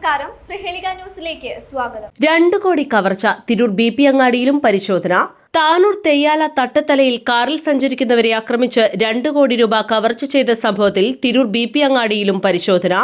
നമസ്കാരം. പ്രഹേളിക ന്യൂസിലേക്ക് സ്വാഗതം. രണ്ടു കോടി കവർച്ച തിരൂർ ബി പി അങ്ങാടിയിലും പരിശോധന. താനൂർ തെയ്യാല തട്ടത്തലയിൽ കാറിൽ സഞ്ചരിക്കുന്നവരെ ആക്രമിച്ച് രണ്ട് കോടി രൂപ കവർച്ച ചെയ്ത സംഭവത്തിൽ തിരൂർ ബി പി അങ്ങാടിയിലും പരിശോധന.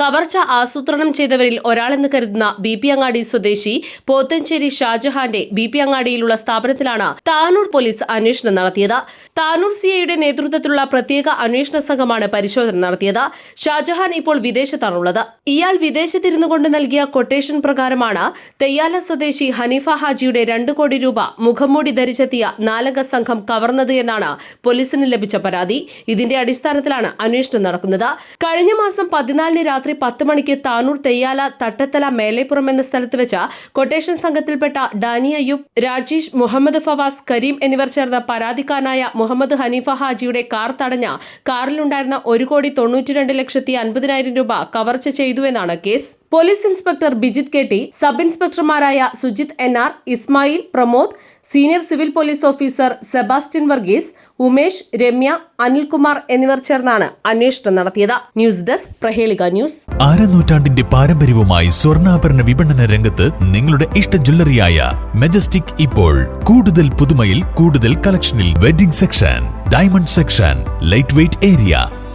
കവർച്ച ആസൂത്രണം ചെയ്തവരിൽ ഒരാളെന്ന് കരുതുന്ന ബി പി അങ്ങാടി സ്വദേശി പോത്തഞ്ചേരി ഷാജഹാന്റെ ബി പി അങ്ങാടിയിലുള്ള സ്ഥാപനത്തിലാണ് താനൂർ പോലീസ് അന്വേഷണം നടത്തിയത്. താനൂർ സിഐയുടെ നേതൃത്വത്തിലുള്ള പ്രത്യേക അന്വേഷണ സംഘമാണ് പരിശോധന നടത്തിയത്. ഷാജഹാൻ ഇപ്പോൾ വിദേശത്താണുള്ളത്. ഇയാൾ വിദേശത്തിരുന്നു കൊണ്ട് നൽകിയ കൊട്ടേഷൻ പ്രകാരമാണ് തെയ്യാല സ്വദേശി ഹനീഫ ഹാജിയുടെ രണ്ട് കോടി രൂപ മുഖംമൂടി ധരിച്ചെത്തിയ നാലംഗ സംഘം കവർന്നത് എന്നാണ് പോലീസിന് ലഭിച്ച പരാതി. ഇതിന്റെ അടിസ്ഥാനത്തിലാണ് അന്വേഷണം നടക്കുന്നത്. കഴിഞ്ഞ മാസം പതിനാലിന് രാത്രി പത്ത് മണിക്ക് താനൂർ തെയ്യാല തട്ടത്തല മേലേപ്പുറം എന്ന സ്ഥലത്ത് വെച്ച കൊട്ടേഷൻ സംഘത്തിൽപ്പെട്ട ഡാനി അയ്യൂബ് രാജേഷ് മുഹമ്മദ് ഫവാസ് കരീം എന്നിവർ ചേർന്ന പരാതിക്കാരനായ മുഹമ്മദ് ഹനീഫ ഹാജിയുടെ കാർ തടഞ്ഞ കാറിലുണ്ടായിരുന്ന ഒരു കോടി തൊണ്ണൂറ്റിരണ്ട് ലക്ഷത്തി അൻപതിനായിരം രൂപ കവർച്ച ചെയ്തുവെന്നാണ് case. Police inspector Bijith K T sub ഇൻസ്പെക്ടർമാരായ Sujith N R Ismail Pramod senior civil police officer Sebastian Varghese Umesh Ramya Anilkumar എന്നിവർ ചേർന്നാണ് അന്വേഷണം നടത്തിയത്. News desk Prahelika news. അരനൂറ്റാണ്ടിന്റെ പാരമ്പര്യവുമായി സ്വർണാഭരണ വിപണന രംഗത്ത് നിങ്ങളുടെ ഇഷ്ട ജ്വല്ലറിയായ മെജസ്റ്റിക് ഇപ്പോൾ. കൂടുതൽ പുതുമയിൽ കൂടുതൽ കളക്ഷനിൽ wedding section diamond section light weight area